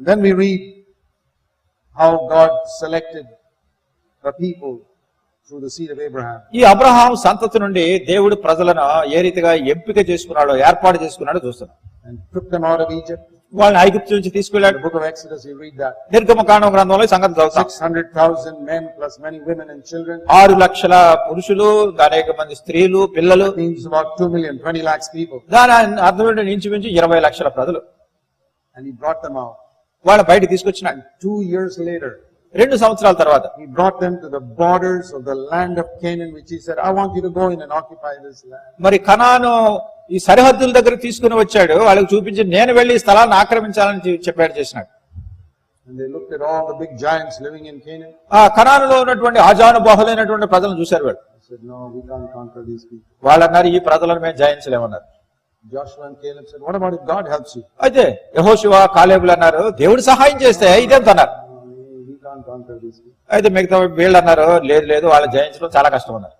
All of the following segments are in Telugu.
Then we read how God selected the people through the seed of Abraham. ఈ అబ్రహాం సంతతి నుండి దేవుడు ప్రజలను ఏ రీతిగా ఎంపిక చేసుకున్నాడో ఏర్పాటు చేసుకున్నాడో చూస్తున్నాం and took them out of Egypt. వాళ్ళని ఐగుప్తు నుంచి In తీసుకెళ్ళాడు the book of Exodus, you read that. నిర్గమకాండం గ్రంథంలో ఈ సంగతి చదువుతాం 600,000 men plus many women and children. ఆరు లక్షల పురుషులు అనేక మంది స్త్రీలు పిల్లలు That means about 2 million, 20 lakhs people. దాని అర్థం ఏంటంటే ఇంచుమించు ఇరవై లక్షల ప్రజలు And he brought them out. వాళ్ళ బయట తీసుకొచ్చినాడు Two years later, రెండు సంవత్సరాల తర్వాత he brought them to the borders of the land of Canaan, which he said, I want you to go in and occupy this land. మరి కనాను ఈ సరిహద్దుల దగ్గర తీసుకుని వచ్చాడు వాళ్ళకి చూపించి నేను వెళ్ళి ఈ స్థలాన్ని ఆక్రమించాలని చెప్పాడు చేసినాడు And they looked at all the big giants living in Canaan. ఆ కనానులో ఉన్నటువంటి ఆజానుబాహులైనటువంటి ప్రజలను చూశారు వాళ్ళు They said, no, we can't conquer these people. వాళ్ళు అన్నారు ఈ ప్రజలను మేము జయించలేమన్నారు అయితే యహోశివ కాలేబులు అన్నారు దేవుడు సహాయం చేస్తే ఇదేంత అన్నారు "No, we can't conquer these people. అయితే మిగతా వీళ్ళు అన్నారు లేదు లేదు వాళ్ళు జయించడం చాలా కష్టం అన్నారు.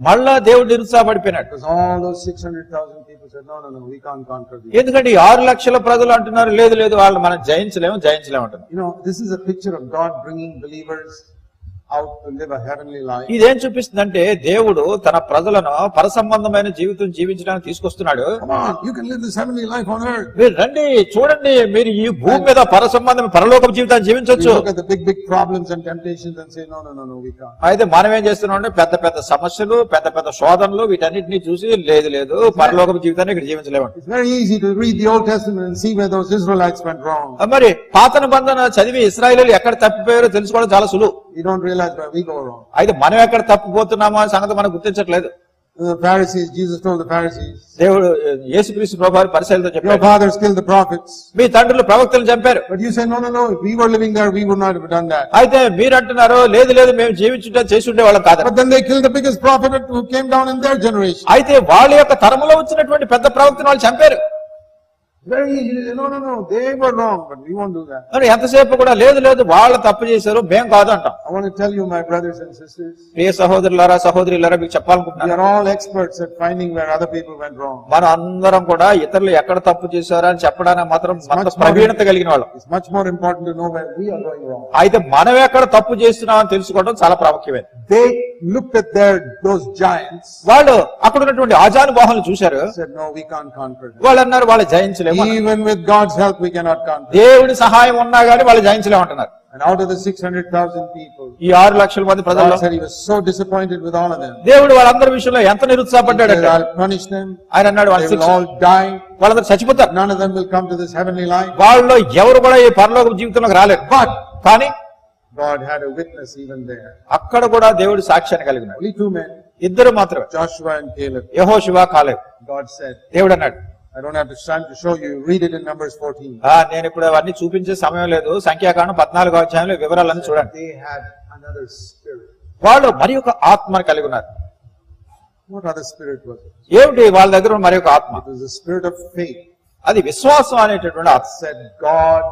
మళ్ళా దేవుడు నిరుత్సాహపడిపోయినాడు Because all those 600,000 people said, no, no, no, we can't conquer these. ఎందుకంటే ఆరు లక్షల ప్రజలు అంటున్నారు లేదు లేదు వాళ్ళు మనం జయించలేము జయించలేము అంటున్నారు ఇదేం చూపిస్తుందంటే దేవుడు తన ప్రజలను పరసంబంధమైన జీవితం జీవించడానికి తీసుకొస్తున్నాడు. మీరు రండి చూడండి మీరు ఈ భూమి మీద పరసంబంధం పరలోక జీవితాన్ని జీవించవచ్చు. అయితే మనం ఏం చేస్తున్నాం పెద్ద పెద్ద సమస్యలు పెద్ద పెద్ద శోధనలు వీటన్నిటిని చూసి లేదు లేదు పరలోక జీవితాన్ని ఇక్కడ జీవించలేము. మరి పాత నిబంధన చదివి ఇస్రాయేలు ఎక్కడ తప్పిపోయారో తెలుసుకోవడం చాలా సులువు We don't realize where we go wrong. అయితే మనం ఎక్కడ తప్పిపోతున్నామో అనే సంగతి మనం గుర్తించట్లేదు The Pharisees, Jesus told the Pharisees, దేవుడు యేసుక్రీస్తు ప్రభావి పరిశీలనతో your చెప్పాడు fathers killed the prophets. మీ తండ్రులు ప్రవక్తలు చంపారు But you say, no, no, no, if we were living there, we would not have done that. అయితే మీరు అంటున్నారు లేదు లేదు మేము జీవించుంటే చేసి ఉండేవాళ్ళం కాదు But then they killed the biggest prophet who came down in their generation. అయితే వాళ్ళ యొక్క తరములో వచ్చినటువంటి పెద్ద ప్రవక్తను వాళ్ళు చంపారు ఎంతసేపు కూడా లేదు లేదు. వాళ్ళు తప్పు చేశారు మేం కాదు అంటే సహోదరులారా సహోదరులారా మీకు చెప్పాలనుకుంటున్నారు మనం అందరం కూడా ఇతరులు ఎక్కడ తప్పు చేశారా అని చెప్పడానికి మాత్రం ప్రవీణత కలిగిన వాళ్ళు. అయితే మనం ఎక్కడ తప్పు చేస్తున్నాం అని తెలుసుకోవడం చాలా ప్రాముఖ్యమే. దే లుక్ వాళ్ళు అక్కడ ఉన్నటువంటి ఆజాను బాహులు చూశారు వాళ్ళు అన్నారు వాళ్ళు జయించలేదు Even with God's help, we cannot conquer. దేవుడి సహాయం ఉన్నా గానీ వాళ్ళు జయించలేము అంటున్నారు And out of the 600,000 people, ఈ ఆరు లక్షల మంది ప్రజల్లో God said he was so disappointed with all of them. దేవుడు వాళ్ళందరి విషయంలో ఎంత He నిరుత్సాహపడ్డాడు said, I'll punish them. ఆయన అన్నాడు They వాళ్ళ will శిక్ష all die. వాళ్ళందరూ చచ్చిపోతారు None of them will come to this heavenly life. వాళ్ళలో ఎవరు కూడా ఈ పరలోక జీవితంలోకి రాలేరు But కానీ God had a witness even there. అక్కడ కూడా దేవుడు సాక్ష్యాన్ని కలిగినాడు Only two men, ఇద్దరు మాత్రమే Joshua and Caleb. యహో శివ కాలేవు God said, దేవుడు అన్నాడు I don't have the time to show you. Read it in Numbers 14. "ఆ, నేను ఇప్పుడు అవన్నీ చూపించే సమయం లేదు సంఖ్యాకాండం పద్నాలుగో అధ్యాయంలో ఈ వివరాలన్నీ చూడండి They had another spirit. వాళ్ళు మరి ఒక ఆత్మను కలిగి ఉన్నారు What other spirit was it? ఏమిటి వాళ్ళ దగ్గర ఉన్న మరి ఒక ఆత్మ It was the spirit of faith అది విశ్వాసం అనేటటువంటి that ఆత్మ said, God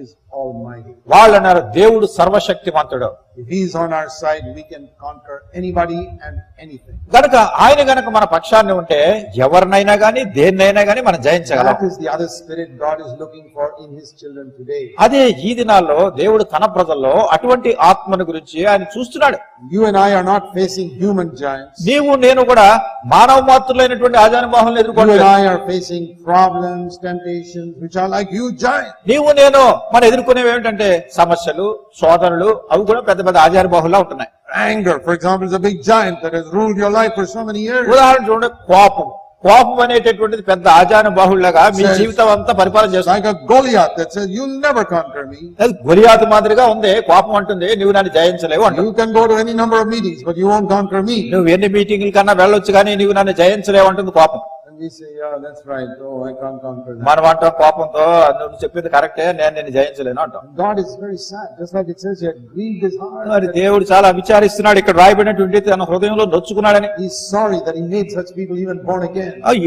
is almighty. వాళ్ళు అన్నారు దేవుడు సర్వశక్తిమంతుడు If He is on our side, we can conquer anybody and anything. గనక ఆయన గనక మన పక్షాన్ని ఉంటే ఎవరినైనా గాని దేన్నైనా గాని మనం జయించగలం That is the other spirit God is looking for in His children today. అదే ఈ దినాల్లో దేవుడు తన ప్రజల్లో అటువంటి ఆత్మను గురించి ఆయన చూస్తున్నాడు You and I are not facing human giants. నీవు నేను కూడా మానవ మాతృలైనటువంటి ఆజానుబాహులను You and I are facing problems, temptations, which are like huge giants. నీవు నేను మనం ఎదుర్కొనేవి ఏమిటంటే సమస్యలు శోధనలు అవి కూడా పెద్ద పెద్ద ఆచారబాహులా ఉంటున్నాయి Anger, for example, is a big giant that has ruled your life for so many years. ఉదాహరణ చూడండి కోపం కోపం అనేటటువంటిది పెద్ద ఆజానుబాహుళ్ళాగా మీ జీవితం అంతా పరిపాలన చేస్తుంది like a Goliath that says, you'll never conquer me. మాదిరిగా ఉంది కోపం అంటుంది నువ్వు నన్ను జయించలేవు అంటుంది You can go to any number of meetings, but you won't conquer me. నువ్వు ఎన్ని మీటింగ్ల కన్నా వెళ్ళొచ్చు కానీ నువ్వు నన్ను జయించలేవు అంటుంది కోపం మన వంట కోపంతో నువ్వు చెప్పేది కరెక్ట్ నేను నేను జయించలేను అంటే. దేవుడు చాలా విచారిస్తున్నాడు ఇక్కడ రాయబడినటువంటి తన హృదయంలో నొచ్చుకున్నాడని.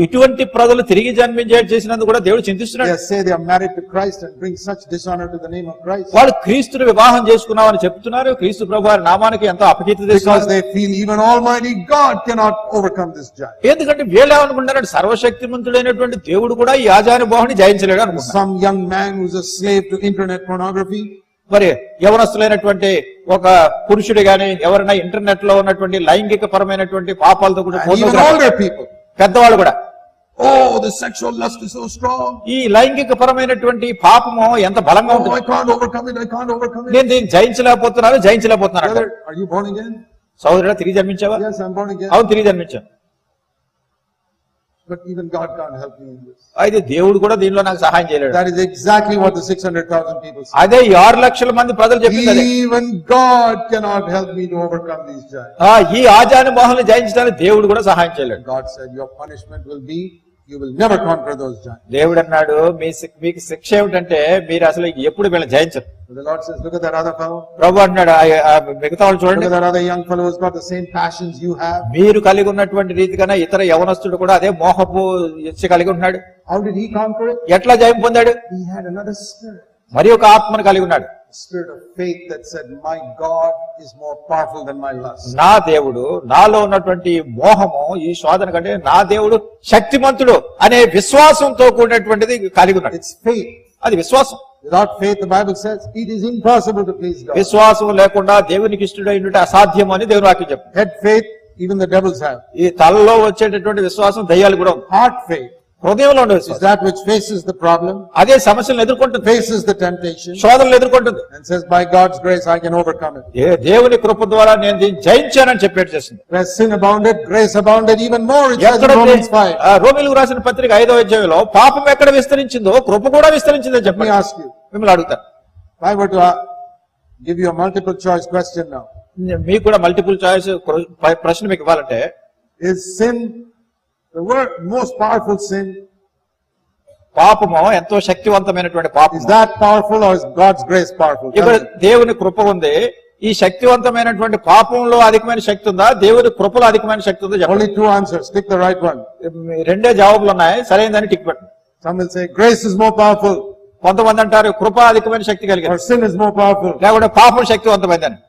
ఇటువంటి ప్రజలు తిరిగి జన్మించే చేసినందుకు కూడా దేవుడు చింతిస్తున్నాడు. వాళ్ళు క్రీస్తుని వివాహం చేసుకున్నామని చెప్తున్నారు క్రీస్తు ప్రభు వారి నామానికి ఎంతో అపకీర్తి ఎందుకంటే వీళ్ళు ఏమనుకుంటున్నారంటే సర్వశక్తిమంతుడైనటువంటి దేవుడు కూడా ఈ ఆజానుభావుని జయించలేడు అనుకుంటున్నాను Some young man who's a slave to internet pornography, మరి యవనస్తులైనటువంటి ఒక పురుషుడు గాని ఎవరైనా ఇంటర్నెట్లో ఉన్నటువంటి లైంగిక పరమైనటువంటి పాపాలతో కూడా. పెద్దవాళ్ళు కూడా sexual lust is so strong. ఈ లైంగిక పరమైనటువంటి పాపము ఎంత బలంగా Oh, ఉంటుంది overcome it. నేను దీన్ని జయించలేకపోతున్నాను జయించలేకపోతున్నాను? సోదరుడా తిరిగి జన్మించావా. అవును తిరిగి జన్మించాను But even God can't help me in this. అయితే దేవుడు కూడా దీనిలో నాకు సహాయం చేయలేడు That is exactly what the 600,000 people say. అదే ఈ ఆరు లక్షల మంది ప్రజలు చెప్పింది అదే. Even God cannot help me to overcome these giants. ఆ ఈ ఆజానుభావాలను జయించడానికి దేవుడు కూడా సహాయం చేయలేడు God said, Your punishment will be, you will never conquer those giants. దేవుడు అన్నాడు మీ మీకు శిక్ష ఏమిటంటే మీరు అసలు ఎప్పుడు వీళ్ళని జయించరు the Lord says, Look at that other fellow. ప్రభు అంటున్నాడు "ఆ- ఆ మిగతా వాళ్ళు Look చూడండి at that other young fellow who's got the same passions you have. మీరు కలిగి ఉన్నటువంటి రీతిగానే ఇతర యవనస్తుడు కూడా అదే మోహపు ఇచ్చ కలిగి ఉన్నాడు How did he conquer it? ఎట్లా జయం పొందాడు He had another spirit. మరి ఒక ఆత్మను కలిగి ఉన్నాడు A spirit of faith that said, My God is more powerful than my lust. నా దేవుడు నాలో ఉన్నటువంటి మోహము ఈ శోధన కంటే నా దేవుడు శక్తిమంతుడు అనే విశ్వాసంతో కూడినటువంటిది కలిగి ఉన్నాడు faith. అది విశ్వాసం Without faith, the Bible says, it is impossible to please God. విశ్వాసం లేకుండా దేవునికి ఇష్టడైనట్టు అసాధ్యం అని దేవుని వాక్యం చెప్తుంది faith, even the devils have. ఈ తలలో వచ్చేటటువంటి విశ్వాసం దయ్యాలు కూడా Heart faith హృదయంలో ఉండవచ్చు that which faces the problem అదే సమస్యలను ఎదుర్కొంటుంది. ఫేసెస్ ద టెంప్టేషన్ శోధనలు ఎదుర్కొంటుంది. And says by God's grace I can overcome it ఏ దేవుని కృప ద్వారా నేను దీన్ని జయించానని చెప్పేట చేస్తుంది. Pressing abounded grace abounded even more it's the Romans 5 ఆ రోమీలకు రాసిన పత్రిక 5వ అధ్యాయంలో పాపం ఎక్కడ విస్తరించిందో కృప కూడా విస్తరించిందని చెప్పి ఆస్క్ యు మిమ్మల్ని అడుగుతా. I want to give you multiple choice question now మీకు కూడా మల్టిపుల్ చాయిస్ ప్రశ్న మీకు ఇవ్వాలంటే is sin The word most powerful పాపము ఎంతో శక్తివంతమైనటువంటి పాపం is that powerful or God's grace powerful ఇప్పుడు దేవుని కృప ఉంది. ఈ శక్తివంతమైనటువంటి పాపంలో అధికమైన శక్తి ఉందా? దేవుని కృపలో అధికమైన శక్తి ఉందా only two answers tick the right one రెండే జవాబులు ఉన్నాయి. సరైనదని టిక్ పెట్టు some will say grace is more powerful కొంతమంది అంటారు కృప అధికమైన శక్తి కలిగింది సిన్ ఇస్ మోర్ పవర్ఫుల్ లేకపోతే పాపం శక్తివంతమైనదని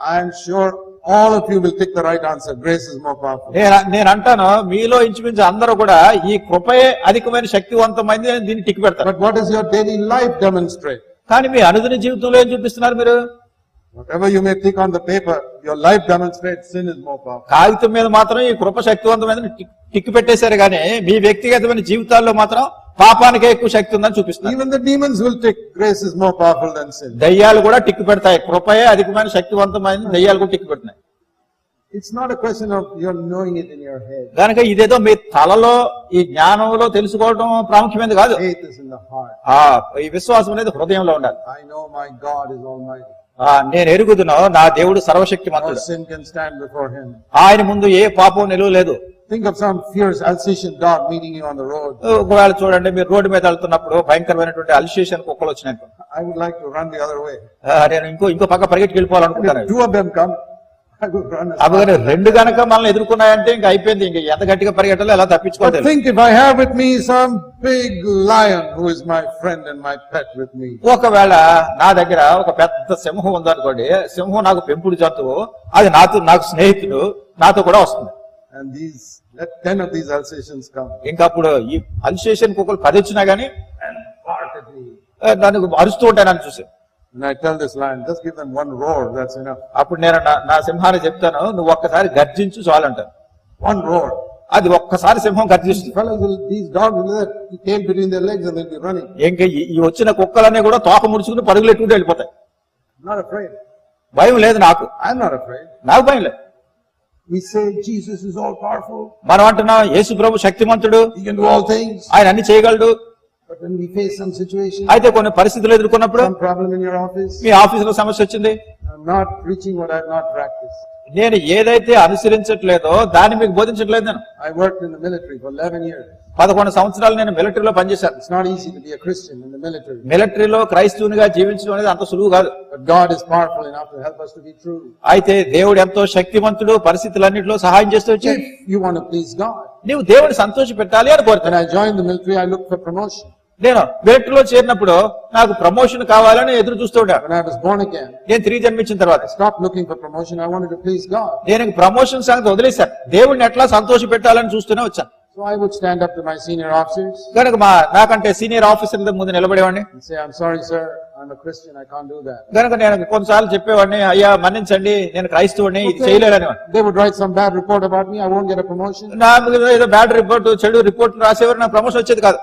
I am sure all of you will pick the right answer. Grace is more powerful. నేను నేను అంటాను మీలో ఇంచుమించు అందరూ కూడా ఈ కృపయే అధికమైన శక్తివంతమైంది అని దీన్ని టిక్ పెడతారు But what does your daily life demonstrate? కానీ మీ అనుదిన జీవితంలో ఏం చూపిస్తున్నారు మీరు Whatever you may think on the paper, your life demonstrates sin is more powerful. కాగితం మీద మాత్రం ఈ కృప శక్తివంతమైందని టిక్- టిక్ పెట్టేశారు కానీ మీ వ్యక్తిగతమైన జీవితాల్లో మాత్రం పాపానికే ఎక్కువ శక్తి ఉందని more powerful than sin. దయ్యాలు కూడా టిక్కు పెడతాయి కృపయే అధికమైన శక్తివంతమైన దయ్యాలు కూడా టిక్కు పెడుతున్నాయి It's not a question of you're knowing it in your head. కనుక ఇదేదో మీ తలలో ఈ జ్ఞానంలో తెలుసుకోవడం ప్రాముఖ్యమైనది కాదు heart. ఆ ఈ విశ్వాసం అనేది హృదయంలో ఉండాలి I know my God is almighty. ఆ నేను ఎరుగుదును నా దేవుడు him. ఆయన ముందు ఏ పాపం నిలువ Think of some fierce Alsatian dog meeting you on the road. ఒకవేళ చూడండి మీరు రోడ్డు మీద వెళ్తున్నప్పుడు భయంకరమైనటువంటి అల్సేషన్ కుక్కలు వచ్చినాయి I would like to run the other way. ఆ, నేను ఇంకో ఇంకో పక్క పరిగెట్టుకు వెళ్ళిపోవాలనుకుంటాను two of them come, I would run. as అవి fast కానీ as I రెండు గనక మనల్ని ఎదుర్కొన్నాయంటే ఇంకా అయిపోయింది ఇంకా ఎంత గట్టిగా పరిగెట్టాలో ఎలా But తప్పించుకోవాలి think if I have with me some big lion who is my friend and my pet with me. ఒకవేళ నా దగ్గర ఒక పెద్ద సింహం ఉందనుకోండి సింహం నాకు పెంపుడు జంతువు అది నాతో నాకు స్నేహితుడు నాతో కూడా వస్తుంది And these, Alsatians come ఇంకా అప్పుడు ఈ అల్సేషన్ కుక్కలు పది వచ్చినా గానీ నన్ను అరుస్తూ ఉంటాయి నన్ను చూసి And I tell this lion, just give them one roar, that's enough. అప్పుడు నేను నా- సింహాన్ని చెప్తాను నువ్వు ఒక్కసారి గర్జించు చాలంటాను One roar. అది ఒక్కసారి సింహం గర్జిస్తుంది fellows will, these dogs will have the tail between their legs and they'll be running. ఇంకా ఈ ఈ వచ్చిన కుక్కలన్నీ కూడా తోక ముడుచుకుని పరుగులు ఎట్టుకుంటూ వెళ్ళిపోతాయి not afraid. భయం లేదు నాకు I'm not afraid. నాకు భయం లేదు మనం అంటున్నాం యేసు ప్రభు శక్తిమంతుడు. ఆయన అన్ని చేయగలడు. అయితే కొన్ని పరిస్థితులు ఎదుర్కొన్నప్పుడు మీ ఆఫీస్లో సమస్య వచ్చింది? నేను ఏదైతే అనుసరించట్లేదో దాన్ని మీకు బోధించట్లేదు ఐ వర్క్ ఇన్ పదకొండు సంవత్సరాలు నేను మిలిటరీలో పనిచేశాను. మిలిటరీలో క్రైస్తవునిగా జీవించడం అనేది అంత సులువు కాదు. అయితే దేవుడు ఎంతో శక్తివంతుడు పరిస్థితులన్నింటిలో సహాయం చేస్తూ వచ్చాడు ప్లీజ్ నీవు దేవుడిని సంతోష పెట్టాలి అని కోరుతాను నేను మిలిటరీలో చేరినప్పుడు నాకు ప్రమోషన్ కావాలని ఎదురు చూస్తూ నేను త్రీ జన్మించిన తర్వాత stop looking for promotion please నేను ప్రమోషన్ సంగతి వదిలేశాను. దేవుడిని ఎట్లా సంతోష పెట్టాలని చూస్తూనే వచ్చాను. So I would stand up to my senior officers కనుక మా నాకంటే సీనియర్ ఆఫీసర్ల ముందు నిలబడేవాడిని and say, I'm sorry, sir, I'm a Christian, I can't do that. కనుక నేను కొన్నిసార్లు చెప్పేవాడిని అయ్యా మన్నించండి నేను క్రైస్తవుడిని ఇది చేయలేదని They would write some bad report about me, I won't get a promotion. నా మీద ఏదో బ్యాడ్ రిపోర్ట్ చెడు రిపోర్ట్ రాసేవారు నా ప్రమోషన్ వచ్చేది కాదు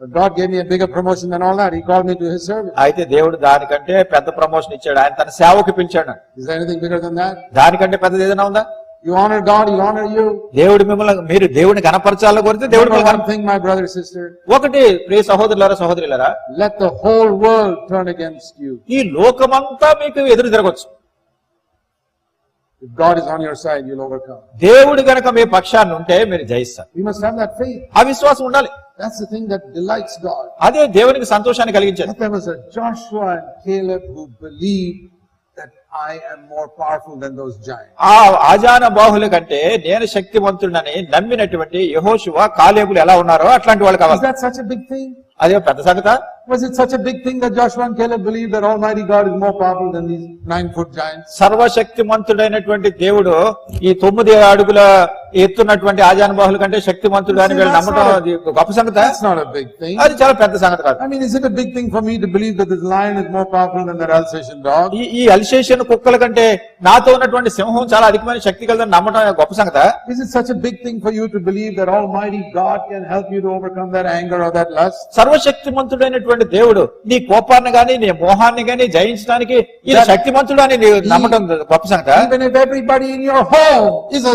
But God gave me a bigger promotion than all that. He called me to His service. అయితే దేవుడు దానికంటే పెద్ద ప్రమోషన్ ఇచ్చాడు ఆయన తన సేవకు పిలిచాడు నన్ను. Is there anything bigger than that? దానికంటే పెద్దది ఏదైనా ఉందా దేవుడు మిమ్మల్ని మీరు దేవుడిని కనపరచాలని కోరితే దేవుడు థింగ్ మై బ్రదర్ సిస్టర్ ఒకటి ప్రియ సహోదరులారా సహోదరులారా let the whole world turn against you ఈ లోకమంతా మీకు ఎదురు తిరగొచ్చు. God is on your side you will overcome దేవుడు గనక మీ పక్షాన ఉంటే మీరు జయిస్తారు. You must have that faith ఆ విశ్వాసం ఉండాలి. That's the thing that delights God అదే దేవునికి సంతోషాన్ని కలిగించేది. That was Joshua and Caleb I am more powerful than those giants. ఆ ఆజాన బాహుల కంటే నేను శక్తివంతుడని నమ్మినటువంటి యహోశువ కాలేబులు ఎలా ఉన్నారో అట్లాంటి వాళ్ళు Is కావాలి that such a big thing? అదే పెద్ద సంగత Was it such a big thing that Joshua and Caleb believed that Almighty God is more powerful than these nine foot giants? సర్వశక్తిమంతుడైనటువంటి దేవుడు ఈ తొమ్మిది అడుగుల ఎత్తున్నటువంటి ఆజాన్ కంటే శక్తివంతుడు అని నమ్మటం అది గొప్ప సంగతి అది చాలా పెద్ద సంగతి కాదు. మీ to believe that this lion ఈ ఈ కుక్కల కంటే నాతో ఉన్నటువంటి సింహం చాలా అధికమైన శక్తి కలదని నమ్మటం గొప్ప సంగతి is it thing for you to believe almighty help you to overcome that anger or that lust దేవుడు నీ కోపాన్ని గాని నీ మోహాన్ని గాని జయించడానికి ఈ శక్తిమంతుడు అని నమ్మటం గొప్ప సంగతి everybody is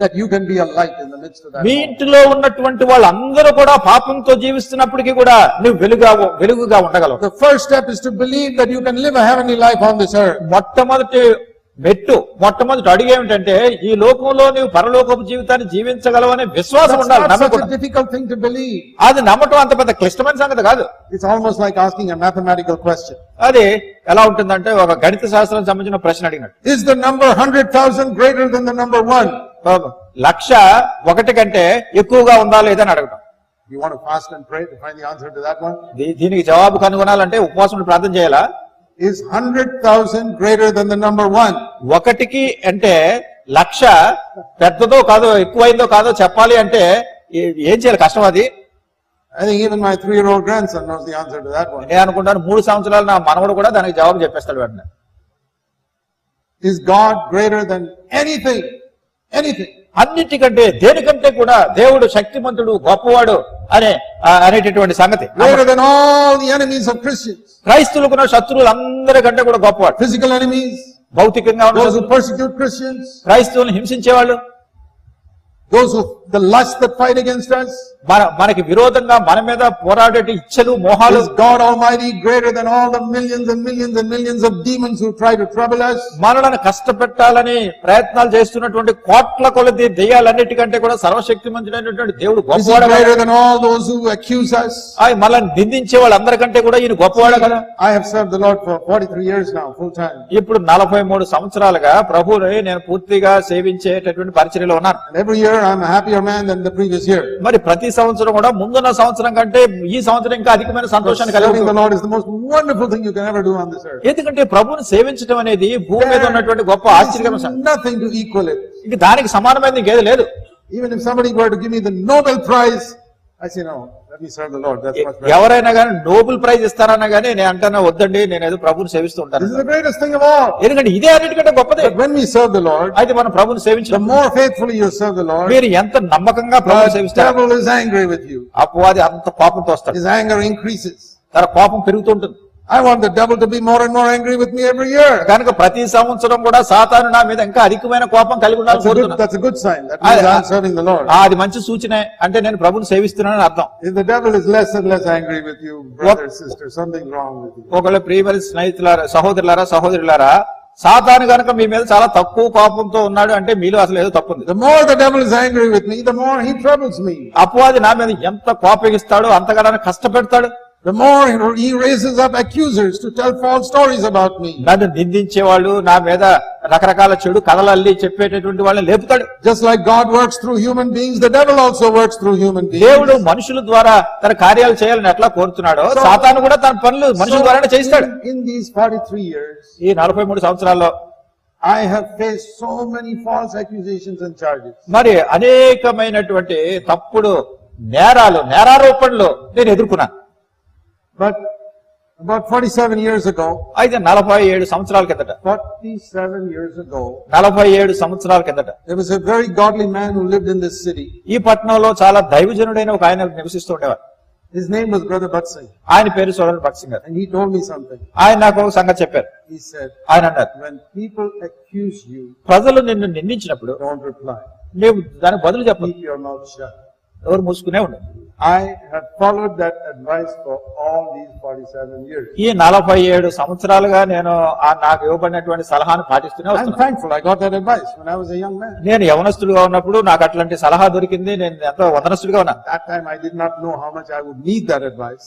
that you can be a light in the midst of that. మీ. ఇంటిలో ఉన్నటువంటి వాళ్ళందరూ కూడా పాపంతో జీవిస్తున్నప్పటికీ కూడా నువ్వు వెలుగా వెలుగుగా ఉండగలవు The first step is to believe that you can live a heavenly life on this earth. మొట్టమొదటి మెట్టు మొట్టమొదటి అడుగు ఏమిటంటే ఈ లోకంలో నీవు పరలోకపు జీవితాన్ని జీవించగలవనే విశ్వాసం ఉండాలి difficult thing to believe. అది నమ్మటం అంత పెద్ద క్లిష్టమైన సంగతి కాదు It's almost like asking a mathematical question. అది ఎలా ఉంటుందంటే ఒక గణిత శాస్త్రం సంబంధించిన ప్రశ్న అడిగినట్టు Is the number 100,000 greater than the number one? లక్ష ఒకటి కంటే ఎక్కువగా ఉందా లేదని అడగడం దీనికి జవాబు కనుగొనాలంటే ఉపవాసం ప్రార్థన చేయాలా? Is hundred thousand greater than the one ఒకటికి అంటే లక్ష పెద్దదో కాదో ఎక్కువైందో కాదో చెప్పాలి అంటే ఏం చేయాలి కష్టం అది? నేను అనుకుంటాను మూడు సంవత్సరాలు నా మనవడు కూడా దానికి జవాబు చెప్పేస్తాడు వెంటనే. Is God greater than anything anything అన్నిటికంటే దేనికంటే కూడా దేవుడు శక్తిమంతుడు గొప్పవాడు అనే అనేటటువంటి సంగతి. క్రైస్తువులకున్న శత్రువులు అందరికంటే కూడా గొప్పవాడు. ఫిజికల్ ఎనిమీస్ భౌతికంగా క్రైస్తవులను హింసించేవాళ్ళు. దోసు the lust that fight against us. మన మనకి విరోధంగా మన మీద పోరాడే ఇచ్చలు మోహాలు God Almighty greater than all the millions and millions and millions of demons who try to trouble us? మనలను కష్టపెట్టాలని ప్రయత్నాలు చేస్తున్నటువంటి కోట్ల కొలది దెయ్యాలన్నిటికంటే కూడా సర్వశక్తిమంతుడైనటువంటి దేవుడు గొప్పవాడు greater than all those who accuse us? ఆయన మనల్ని నిందించే వాళ్ళందరికంటే కూడా ఈయన గొప్పవాడు కదా I have served the Lord for 43 years now, full time. ఇప్పుడు నలభై మూడు సంవత్సరాలుగా ప్రభువుని నేను పూర్తిగా సేవించేటటువంటి పరిచర్యలో ఉన్నాను every year I'm a man than the previous year. మరి ప్రతి సంవత్సరం కూడా ముందున్న సంవత్సరం కంటే ఈ సంవత్సరం ఇంకా అధికమైన సంతోషాన్ని కలిగి Serving the ఉంటుంది. Lord is the most wonderful thing you can ever do on this earth. ఎందుకంటే ప్రభువుని సేవించడం అనేది భూమి మీద ఉన్నటువంటి గొప్ప ఆశ్చర్యకరమైన There సంగతి. nothing to equal it. ఇంక దానికి సమానమైనది ఇంకేది లేదు Even if somebody were to give me the Nobel Prize, E ఎవరైనా కానీ నోబెల్ ప్రైజ్ ఇస్తారన్నా కానీ నేను అంటానా వద్దండి నేను ఏదో ప్రభుని సేవిస్తూ ఎందుకంటే ఇదే అన్నిటికంటే గొప్పది. అయితే మనం ప్రభుని సేవించారు ఎంత నమ్మకంగా ప్రభు సేవిస్తారు? అది అంత కోపంతో వస్తారు తన కోపం పెరుగుతుంటుంది I want the devil to be more and more angry with me every year. కనుక ప్రతి సంవత్సరం కూడా సాతాను నా మీద ఇంకా అధికమైన కోపం కలిగి ఉండాలని కోరుతున్నాను. That's a good sign. That means I'm serving the Lord. ఆ అది మంచి సూచన అంటే నేను ప్రభుని సేవిస్తున్నానని అర్థం. If the devil is less and less angry with you, brother, sister, something wrong with you. ఒకవేళ ప్రియమైన స్నేహితులారా సహోదరులారా సహోదరులారా సాతాను గనక మీ మీద చాలా తక్కువ కోపంతో ఉన్నాడు అంటే మీరు అసలు ఏదో తప్పు ఉంది అపవాది నా మీద ఎంత కోపగిస్తాడో అంతగా కష్టపెడతాడు The more he raises up accusers to tell false stories about me. నన్ను నిందించేవాళ్ళు నా మీద రకరకాల చెడు కథలు అల్లి చెప్పేటటువంటి వాళ్ళని లేపుతాడు Just like God works through human beings, the devil also works through human beings. దేవుడు మనుషుల ద్వారా తన కార్యాలు చేయాలని ఎట్లా కోరుతున్నాడో సాతాను కూడా తన పనులు మనుషుల ద్వారానే in, in these 43 years, ఈ నలభై మూడు సంవత్సరాల్లో I have faced so many false accusations and charges. మరి అనేకమైనటువంటి తప్పుడు నేరాలు నేరారోపణలు నేను ఎదుర్కొన్నాను But about 47 years ago, అయితే నలభై ఏడు సంవత్సరాల కిందట 47 years ago, నలభై ఏడు సంవత్సరాల కిందట there was a very godly man who lived in this city. ఈ పట్టణంలో చాలా దైవజనుడైన ఒక ఆయన నివసిస్తూ ఉండేవారు His name was Brother Batsing. ఆయన పేరు సోదరుడు భక్త్ సింగ్ గారు And he told me something. ఆయన నాకు ఒక సంగతి చెప్పారు He said, ఆయన అన్నారు when people accuse you, ప్రజలు నిన్ను నిందించినప్పుడు don't reply. నీవు దానికి బదులు చెప్పు Keep your mouth shut. ఎవరు మూసుకునే ఉండదు I have followed that advice for all these 47 years. ఈ నలభై ఏడు సంవత్సరాలుగా నేను ఆ నాకు ఇవ్వబడినటువంటి సలహాను పాటిస్తూనే వస్తున్నాను thankful I got that advice when I was a young man. నేను యవనస్తుడిగా ఉన్నప్పుడు నాకు అట్లాంటి సలహా దొరికింది నేను ఎంతో వదనస్తుడిగా ఉన్నాను That time I did not know how much I would need that advice.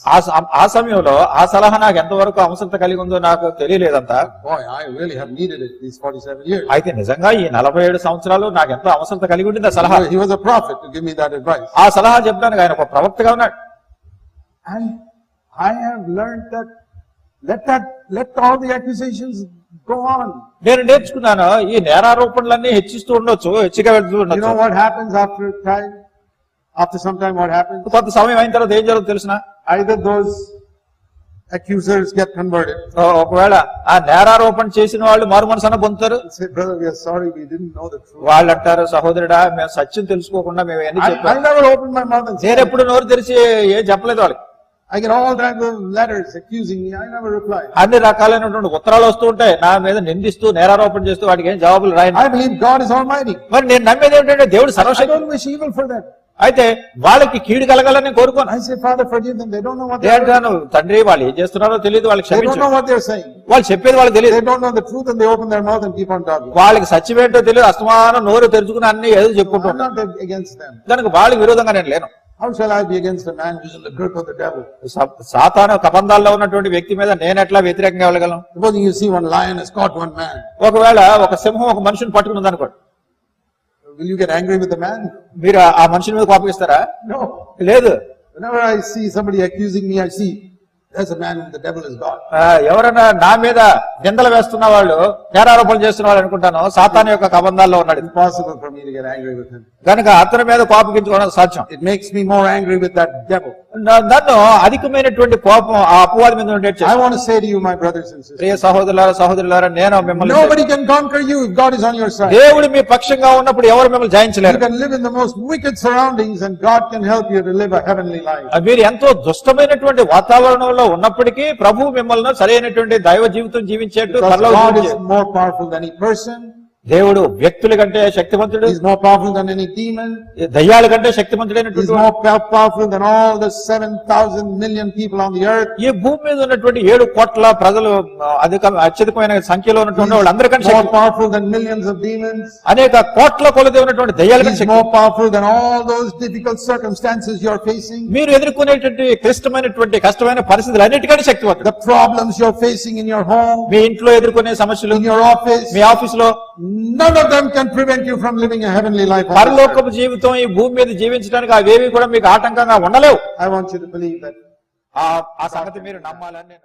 ఆ సమయంలో ఆ సలహా నాకు ఎంతవరకు అవసరత కలిగి ఉందో నాకు తెలియలేదంతా Boy, I really have needed it these 47 years. అయితే నిజంగా ఈ నలభై ఏడు సంవత్సరాలు నాకు ఎంతో అవసరత కలిగి ఉండింది ఆ సలహా prophet to give me that advice. ఆ ఆ సలహా చెప్తానికి ఆయన ఒక ప్రవక్తగా ఉన్నాడు. And I have learn that let go on నేను నేర్చుకున్నాను ఈ నేరారోపణలన్నీ హెచ్చిస్తూ ఉండొచ్చు హెచ్చిగా వెళ్తూ ఉండొచ్చు. You know what time what happens కొంత సమయం అయిన తర్వాత ఏం జరుగుతుంది తెలుసా either those accusers get converted. ఒకవేళ ఆ నేరారోపణ చేసిన వాళ్ళు మారు మనసన పొందుతారు Say, brother, we are sorry, we didn't know the truth. వాళ్ళు అంటారు సహోదరుడా మేము సత్యం తెలుసుకోకుండా మేము ఎన్ని I, I never opened my mouth and said, నేను ఎప్పుడు నోరు తెరిచి ఏం చెప్పలేదు వాళ్ళకి I get all kinds of letters accusing me. I never reply. అన్ని రకాలైనటువంటి ఉత్తరాలు వస్తూ ఉంటాయి నా మీద నిందిస్తూ నేరారోపణ చేస్తూ వాటికి ఏం జవాబులు రాయను I believe God is almighty. మరి నేను నమ్మేది ఏమిటంటే దేవుడు I సర్వశక్తి don't wish evil for them. అయితే వాళ్ళకి కీడు కలగాలని కోరుకోను I say, Father, forgive them. They don't know what they're ఏంటాను తండ్రి వాళ్ళు ఏం చేస్తున్నారో తెలియదు వాళ్ళకి They don't క్షమించు know what they're saying. వాళ్ళు చెప్పేది వాళ్ళకి తెలియదు They don't know the truth and they open their mouth and keep on talking. వాళ్ళకి సత్యమేంటో తెలియదు అస్తమానం నోరు తెరుచుకుని అన్ని ఏదో చెప్పుకుంటూ I'm ఉంటారు not against them. దానికి వాళ్ళకి విరోధంగా నేను లేను How shall I be against a man who's in the grip of the devil? సా- సాతాను కబంధాల్లో ఉన్నటువంటి వ్యక్తి మీద నేను ఎట్లా వ్యతిరేకంగా వెళ్ళగలను Supposing you see one lion has caught one man. ఒకవేళ ఒక సింహం ఒక మనిషిని పట్టుకుని ఉందనుకోండి Will you get angry with the man? మీరు ఆ- ఆ మనిషిని మీద కోపగిస్తారా No. లేదు Whenever I see somebody accusing me, I see there's a man whom the devil is God. ఆ, ఎవరైనా నా మీద నిందలు వేస్తున్న వాళ్ళు నేరారోపణలు చేస్తున్న వాళ్ళు అనుకుంటాను సాతాను యొక్క కబంధాల్లో ఉన్నాడు Impossible for me to get angry with him. కనుక అతని మీద కోపగించుకోవడం సాధ్యం It makes me more angry with that devil. న- నన్ను అధికమైనటువంటి కోపం ఆ అపవాది మీద ఉండేది want to say to you, my brothers and sisters, ప్రియ సహోదరులారా సహోదరులారా నేను మిమ్మల్ని nobody can conquer you if God is on your side. దేవుడు మీ పక్షంగా ఉన్నప్పుడు ఎవరు మిమ్మల్ని You జయించలేరు can live in the most wicked surroundings and God can help you to live a heavenly life. మీరు ఎంతో దుష్టమైనటువంటి వాతావరణంలో ఉన్నప్పటికీ ప్రభు మిమ్మల్ని సరైనటువంటి దైవ జీవితం జీవించేట్టు దేవుడు వ్యక్తుల కంటే శక్తివంతుడు. Is no powerful than any demon దయ్యాల కంటే శక్తివంతుడైనటువంటి is no powerful than all the 7000 million people on the earth ఈ భూమి మీద ఉన్నటువంటి 7 కోట్ల ప్రజలు అధిక అత్యధికమైన సంఖ్యలో ఉన్నటువంటి వాళ్ళందరికంటే శక్తి powerful than millions of demons అనేక కోట్ల కొలది ఉన్నటువంటి దయ్యాల కంటే శక్తి no powerful than all those difficult circumstances you are facing మీరు ఎదుర్కొనేటువంటి కష్టమైనటువంటి కష్టమైన పరిస్థితులు అన్నిటికంటే శక్తివంతుడు. The problems you are facing in your home మీ ఇంట్లో ఎదుర్కొనే సమస్యలు ఇన్ యువర్ ఆఫీస్ మీ ఆఫీస్లో none of them can prevent you from living a heavenly life. on this earth. పరలోకపు జీవితం ఈ భూమి మీద జీవించడానికి అవేవి కూడా మీకు ఆటంకంగా ఉండలేవు I want you to believe that ఆ ఆ సంగతి మీరు నమ్మాలని నేను